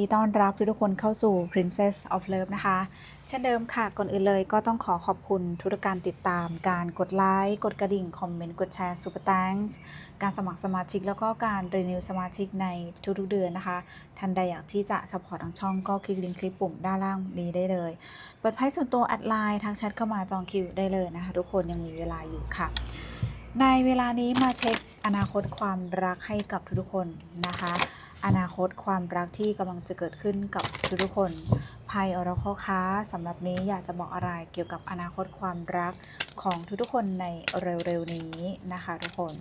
ยินดีต้อนรับทุกคนเข้าสู่ Princess of Love นะคะ เช่นเดิมค่ะ ก่อนอื่นเลยก็ต้องขอขอบคุณทุกการติดตาม การกดไลค์ กดกระดิ่ง คอมเมนต์ กดแชร์ Super Thanks การสมัครสมาชิก แล้วก็การรีนิวสมาชิกในทุกๆเดือนนะคะ ท่านใดอยากที่จะสปอร์ตทางช่องก็คลิกลิงก์คลิปปุ่มด้านล่างนี้ได้เลย เปิดไพ่ส่วนตัวแอดไลน์ทางแชทเข้ามาจองคิวได้เลยนะคะทุกคนยังมีเวลาอยู่ค่ะ ในเวลานี้มาเช็คอนาคตความรักให้กับทุกๆคนนะคะ อนาคตความรักที่กำลังจะเกิดขึ้นกับทุกๆคนไพ่อราคค้าสำหรับนี้อยากจะบอกอะไรเกี่ยวกับอนาคตความรักของทุกๆคนในเร็วๆนี้นะคะทุกคน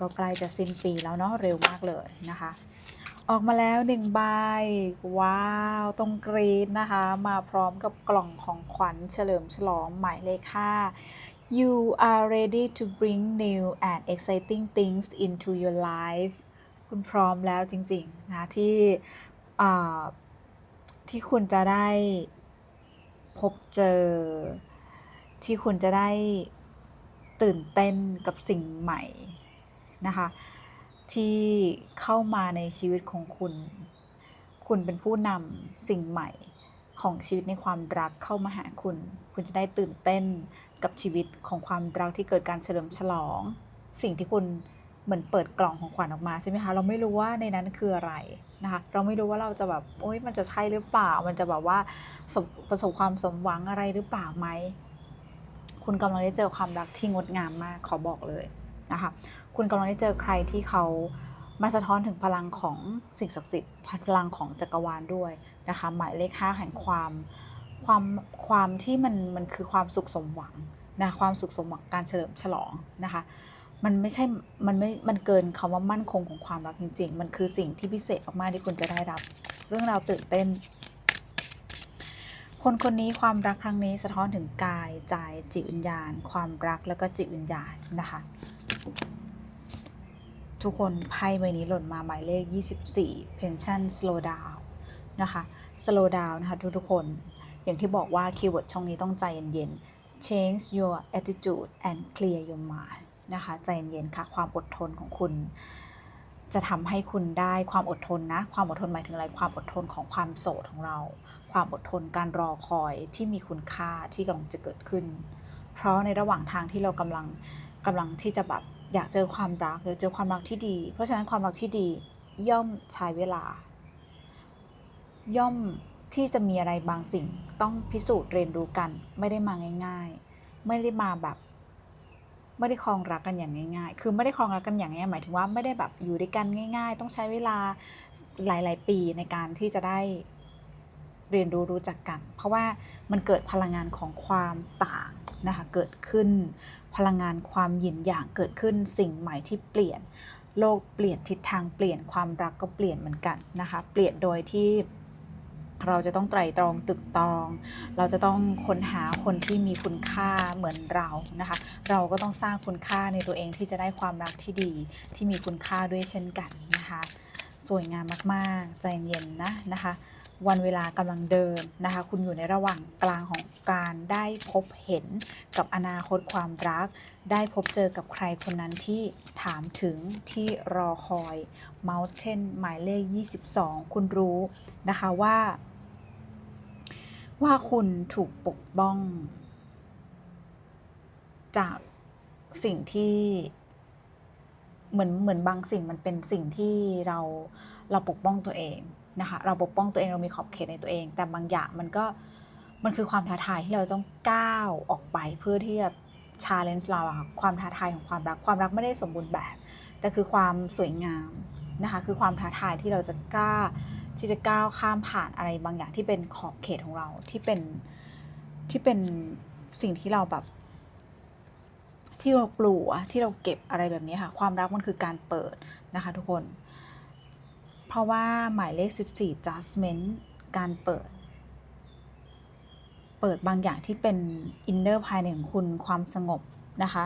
ก็ใกล้จะสิ้นปีแล้วเนาะเร็วมากเลยนะคะ ออกมาแล้วหนึ่งใบว้าวตรงกรีนนะคะ มาพร้อมกับกล่องของขวัญเฉลิมฉลองหมายเลขห้า You are ready to bring new and exciting things into your life คุณพร้อมแล้วจริงๆนะที่ที่คุณจะได้พบเจอ ที่คุณจะได้ตื่นเต้นกับสิ่งใหม่ นะคะ ที่เข้ามาในชีวิตของคุณ คุณเป็นผู้นำสิ่งใหม่ ของชีวิตในความรักเข้ามาหาคุณ คุณจะได้ตื่นเต้นกับชีวิตของความรักที่เกิดการเฉลิมฉลอง สิ่งที่คุณเหมือนเปิดกล่องของขวัญออกมาใช่ไหมคะ เราไม่รู้ว่าในนั้นคืออะไรนะคะ เราไม่รู้ว่าเราจะแบบโอ๊ยมันจะใช่หรือเปล่า มันจะแบบว่าประสบความสมหวังอะไรหรือเปล่าไหม คุณกำลังได้เจอความรักที่งดงามมากขอบอกเลยนะคะ คุณกำลังได้เจอใครที่เขา มาสะท้อนถึงพลังของสิ่งศักดิ์สิทธิ์พลังของจักรวาลด้วยนะคะ หมายเลขห้าแห่งความความความที่มันมันคือความสุขสมหวังนะความสุขสมหวังการเฉลิมฉลองนะคะมันไม่ใช่ มันไม่ มันเกินคำว่ามั่นคงของความรักจริง ๆ มันคือสิ่งที่พิเศษมากๆที่คุณจะได้รับ เรื่องราวตื่นเต้น คนคนนี้ความรักครั้งนี้สะท้อนถึงกายใจจิตวิญญาณ ความรักแล้วก็จิตวิญญาณนะคะ ทุกคนไพ่ใบนี้หล่นมาหมายเลข 24 pension slow down นะคะ slow down นะคะทุกๆคน อย่างที่บอกว่าคีย์เวิร์ดช่องนี้ต้องใจเย็นๆ change your attitude and clear your mind นะคะใจเย็นๆค่ะ ความอดทนของคุณ จะทำให้คุณได้ความอดทนนะ ความอดทนหมายถึงอะไร ความอดทนของความโสดของเรา ความอดทนการรอคอยที่มีคุณค่าที่กำลังจะเกิดขึ้น เพราะในระหว่างทางที่เรากำลังกำลังที่จะแบบ อยากเจอความรักหรือเจอความรักที่ดี เพราะฉะนั้นความรักที่ดีย่อมใช้เวลา ย่อมที่จะมีอะไรบางสิ่งต้องพิสูจน์เรียนรู้กัน ไม่ได้มาง่าย ๆ ไม่ได้มาแบบ ไม่ได้ครองรักกันอย่างง่าย ๆ คือไม่ได้ครองรักกันอย่างง่ายหมายถึงว่าไม่ได้แบบอยู่ด้วยกันง่าย ๆ ต้องใช้เวลาหลาย ๆ ปีในการที่จะได้เรียนรู้รู้จักกัน เพราะว่ามันเกิดพลังงานของความต่าง นะคะเกิดขึ้น พลังงานความหยินหยางเกิดขึ้นสิ่งใหม่ที่เปลี่ยน โลกเปลี่ยนทิศทางเปลี่ยนความรักก็เปลี่ยนเหมือนกันนะคะเปลี่ยนโดยที่เราจะต้องไตรตรองตึกตรอง เราจะต้องค้นหาคนที่มีคุณค่าเหมือนเรานะคะ เราก็ต้องสร้างคุณค่าในตัวเองที่จะได้ความรักที่ดีที่มีคุณค่าด้วยเช่นกันนะคะ สวยงามมากๆ ใจเย็นนะนะคะ วันเวลากำลังเดินนะคะ คุณอยู่ในระหว่างกลางของการได้พบเห็นกับอนาคตความรัก ได้พบเจอกับใครคนนั้นที่ถามถึงที่รอคอย Mountain หมายเลข 22 คุณรู้นะคะว่า ว่าคุณถูกปกป้อง จากสิ่งที่เหมือนเหมือนบางสิ่งมันเป็นสิ่งที่เราเราปกป้องตัวเอง นะคะเราปกป้องตัวเองเรามีขอบเขตในตัวเอง แต่บางอย่างมันก็มันคือความท้าทายที่เราต้องก้าวออกไปเพื่อที่จะชาเลนจ์เราอะค่ะความท้าทายของความรักความรักไม่ได้สมบูรณ์แบบ แต่คือความสวยงามนะคะคือความท้าทายที่เราจะกล้าที่จะก้าวข้ามผ่านอะไรบางอย่างที่เป็นขอบเขตของเราที่เป็นที่เป็นสิ่งที่เราแบบที่เรากลัวที่เราเก็บอะไรแบบนี้ค่ะ ความรักมันคือการเปิดนะคะทุกคน เพราะว่าหมายเลข 14 judgment การเปิด เปิดบางอย่างที่เป็นอินเนอร์ภายในของคุณความสงบนะคะ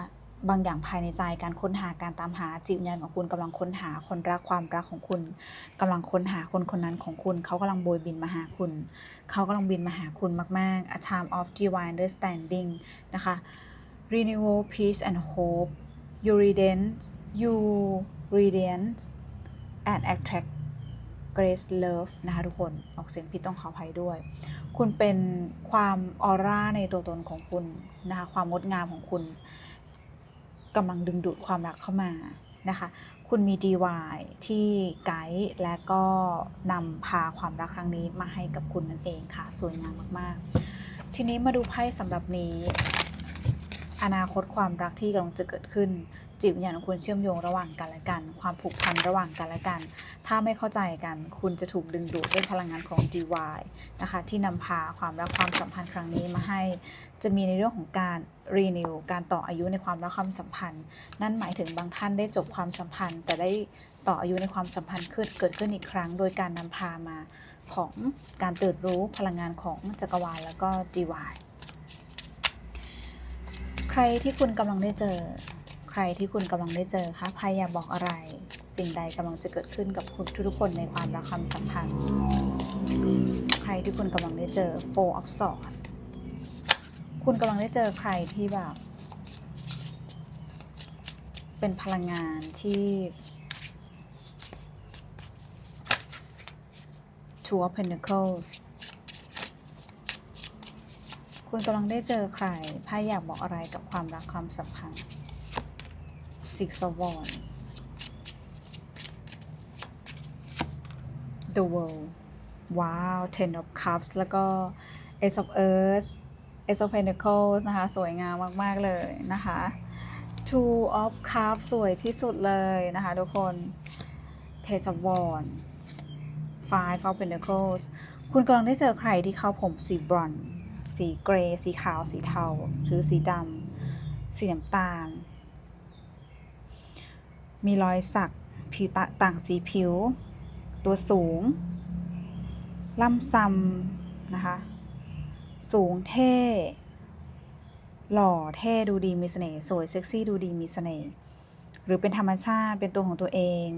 บางอย่างภายในใจการค้นหาการตามหาจิตวิญญาณของคุณกำลังค้นหาคนรักความรักของคุณกำลังค้นหาคนคนนั้นของคุณเขากำลังโบยบินมาหาคุณ เขากำลังบินมาหาคุณมาก ๆ a time of divine understanding นะคะ renewal peace and hope you radiant you radiant and attract Grace Love นะคะทุกคนออกเสียงผิดต้องขออภัยด้วย คุณเป็นความออร่าในตัวตนของคุณนะคะความงดงามของคุณกำลังดึงดูดความรักเข้ามานะคะคุณมี DY ที่ไกด์และก็นำพาความรักครั้งนี้มาให้กับคุณนั่นเองค่ะ สวยงามมาก ๆ ทีนี้มาดูไพ่สำหรับนี้ อนาคตความรักที่กำลังจะเกิดขึ้น จิตวิญญาณของคุณเชื่อมโยงระหว่างกันและกัน ความผูกพันระหว่างกันและกัน ถ้าไม่เข้าใจกันคุณจะถูกดึงดูดด้วยพลังงานของ DY นะคะที่นำพาความรักความสัมพันธ์ครั้งนี้มาให้ จะมีในเรื่องของการ renew การต่ออายุในความรักความสัมพันธ์ นั่นหมายถึงบางท่านได้จบความสัมพันธ์ แต่ได้ต่ออายุในความสัมพันธ์ขึ้นเกิดขึ้นอีกครั้ง โดยการนำพามาของการตื่นรู้พลังงานของจักรวาลแล้วก็ DY ใครที่คุณกำลังได้เจอ ใครที่คุณกำลังได้เจอคะใครอยากบอกอะไร สิ่งใดกำลังจะเกิดขึ้นกับคุณทุกๆคนในความรักความสัมพันธ์ ใครที่คุณกำลังได้เจอ Four of Swords คุณกำลังได้เจอใครที่แบบ เป็นพลังงานที่ Two of Pentacles คุณกำลังได้เจอใครไพ่อยากบอกอะไรกับความรักความสัมพันธ์ Six of Wands The World ว้าว Ten of Cups แล้วก็ Ace of Earth Ace of Pentacles นะคะ สวยงามมาก ๆ เลยนะคะ Two of Cups สวยที่สุดเลยนะคะ ทุกคน Page of Wands Five of Pentacles คุณกำลังได้เจอใครที่เขาผมสีบรอนซ์ สีเกรย์สีขาว สีเทา หรือสีดำ สีน้ำตาล มีรอยสักผิวต,ต่างสีผิว ตัวสูง ล่ำซำนะคะ สูงเท่ หล่อเท่ดูดีมีเสน่ห์สวยเซ็กซี่ดูดีมีเสน่ห์หรือเป็นธรรมชาติเป็นตัวของตัวเอง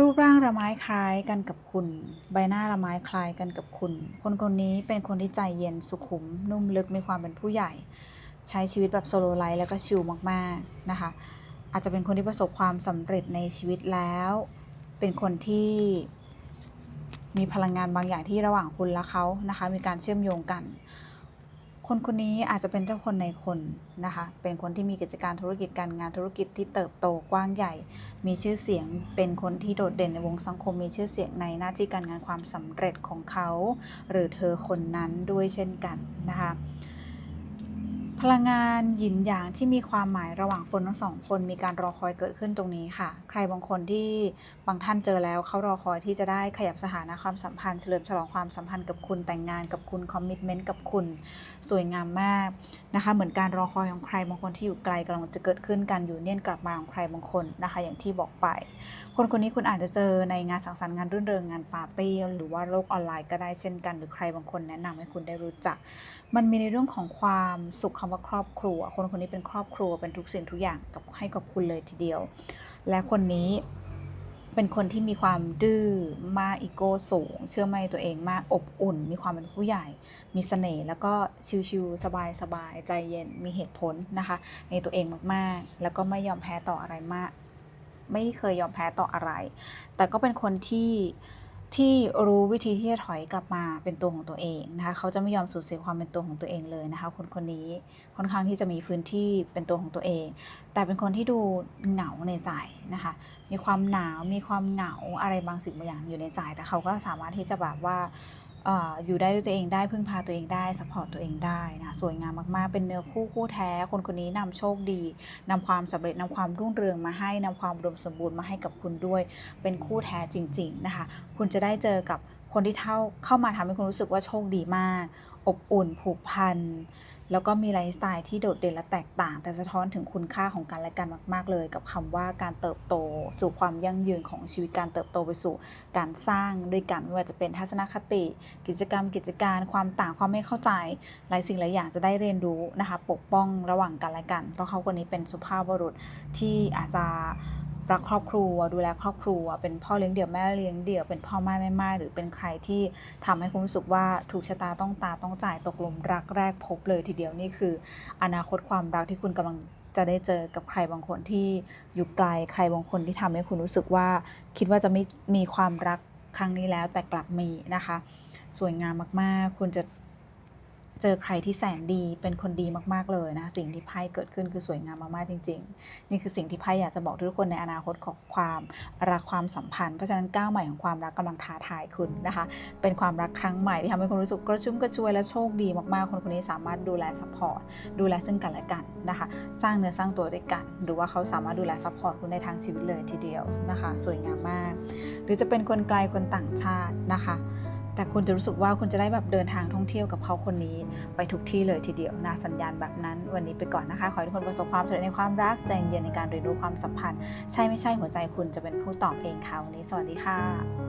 รูปร่างละไม้คล้ายกันกับคุณ ใบหน้าละไม้คล้ายกันกับคุณ คนคนนี้เป็นคนที่ใจเย็นสุขุม นุ่มลึกมีความเป็นผู้ใหญ่ ใช้ชีวิตแบบโซโลไลฟ์แล้วก็ชิลมากๆนะคะ อาจจะเป็นคนที่ประสบความสำเร็จในชีวิตแล้ว เป็นคนที่มีพลังงานบางอย่างที่ระหว่างคุณและเขานะคะ มีการเชื่อมโยงกัน คนคนนี้อาจจะเป็นเจ้าคนในคนนะคะ เป็นคนที่มีกิจการธุรกิจการงานธุรกิจที่เติบโตกว้างใหญ่ มีชื่อเสียง เป็นคนที่โดดเด่นในวงสังคม มีชื่อเสียงในหน้าที่การงานความสำเร็จของเขา หรือเธอคนนั้นด้วยเช่นกันนะคะ พลังงานหยินหยางที่มีความหมายระหว่างคนทั้งสองคนมีการรอคอยเกิดขึ้นตรงนี้ค่ะ ใครบางคนที่บางท่านเจอแล้วเขารอคอยที่จะได้ขยับสถานะความสัมพันธ์เฉลิมฉลองความสัมพันธ์กับคุณแต่งงานกับคุณคอมมิชเมนต์กับคุณสวยงามมากนะคะ เหมือนการรอคอยของใครบางคนที่อยู่ไกลกำลังจะเกิดขึ้นการอยู่เนียนกลับมาของใครบางคนนะคะ อย่างที่บอกไป คนคนนี้คุณอาจจะเจอในงานสังสรรค์งานรื่นเริงงานปาร์ตี้หรือว่าโลกออนไลน์ก็ได้เช่นกัน หรือใครบางคนแนะนำให้คุณได้รู้จัก มันมีในเรื่องของความสุขคำว่าครอบครัว คนคนนี้เป็นครอบครัวเป็นทุกสิ่งทุกอย่างกับให้กับคุณเลยทีเดียว และคนนี้เป็นคนที่มีความดื้อมากอีโก้สูง เชื่อมั่นในตัวเองมากอบอุ่น มีความเป็นผู้ใหญ่ มีเสน่ห์แล้วก็ชิลๆสบายๆใจเย็นมีเหตุผลนะคะ ในตัวเองมากๆ แล้วก็ไม่ยอมแพ้ต่ออะไรมาก ไม่เคยยอมแพ้ต่ออะไร แต่ก็เป็นคนที่ที่รู้วิธีที่จะถอยกลับมาเป็นตัวของตัวเองนะคะ เขาจะไม่ยอมสูญเสียความเป็นตัวของตัวเองเลยนะคะ คนคนนี้ค่อนข้างที่จะมีพื้นที่เป็นตัวของตัวเอง แต่เป็นคนที่ดูเหงาในใจนะคะ มีความหนาว มีความเหงาอะไรบางสิ่งบางอย่างอยู่ในใจ แต่เขาก็สามารถที่จะแบบว่า ออยู่ได้ด้วยตัวเองได้พึ่งพาตัวเองได้สปอร์ตตัวเองได้นะสวยงามมากๆ เป็นเนื้อคู่คู่แท้ คนคนนี้นำโชคดีนำความสำเร็จนำความรุ่งเรืองมาให้นำความรวมสมบูรณ์มาให้กับคุณด้วย เป็นคู่แท้จริง ๆนะคะ คุณจะได้เจอกับคนที่เท่าเข้ามาทำให้คุณรู้สึกว่าโชคดีมาก อบอุ่นผูกพัน แล้วก็มีไลฟ์สไตล์ที่โดดเด่นและแตกต่าง แต่สะท้อนถึงคุณค่าของกันและกันมาก ๆ เลย กับคำว่าการเติบโต สู่ความยั่งยืนของชีวิตการเติบโตไปสู่ การสร้างด้วยกันไม่ว่าจะเป็นทัศนคติ กิจกรรม กิจการความต่างความไม่เข้าใจ หลายสิ่งหลายอย่างจะได้เรียนรู้นะคะปกป้องระหว่างกันและกัน เพราะเขาคนนี้เป็นสุภาพบุรุษที่อาจจะ รักครอบครัว ดูแลครอบครัว เป็นพ่อเลี้ยงเดี่ยวแม่เลี้ยงเดี่ยวเป็นพ่อแม่แม่ไม้หรือเป็นใครที่ทำให้คุณรู้สึกว่าถูกชะตาต้องตาต้องจ่ายตกหลุมรักแรกพบเลยทีเดียวนี่คือ อนาคตความรักที่คุณกำลังจะได้เจอกับใครบางคนที่อยู่ไกลใครบางคนที่ทำให้คุณรู้สึกว่า คิดว่าจะไม่มีความรักครั้งนี้แล้วแต่กลับมีนะคะ สวยงามมากๆ คุณจะ เจอใครที่แสนดีเป็นคนดีมากๆเลยนะสิ่งที่ไพ่เกิดขึ้นคือสวยงามมากๆจริง ๆ นี่คือสิ่งที่ไพ่อยากจะบอกทุกคนในอนาคตของความรักความสัมพันธ์เพราะฉะนั้นก้าวใหม่ของความรักกำลังท้าทายคุณนะคะ เป็นความรักครั้งใหม่ที่ทำให้คุณรู้สึกกระชุ่มกระชวยและโชคดีมากๆ คนคนนี้สามารถดูแลซัพพอร์ตดูแลซึ่งกันและกันนะคะ สร้างเนื้อสร้างตัวด้วยกัน หรือว่าเขาสามารถดูแลซัพพอร์ตคุณในทางชีวิตเลยทีเดียวนะคะ สวยงามมาก หรือจะเป็นคนไกลคนต่างชาตินะคะ แต่คุณจะรู้สึกว่าคุณจะได้แบบเดินทางท่องเที่ยวกับเขาคนนี้ ไปทุกที่เลยทีเดียวนะสัญญาณแบบนั้น วันนี้ไปก่อนนะคะ ขอให้ทุกคนประสบความสำเร็จในความรักใจเย็นในการเรียนรู้ความสัมพันธ์ ใช่ไม่ใช่หัวใจคุณจะเป็นผู้ตอบเองค่ะวันนี้สวัสดีค่ะ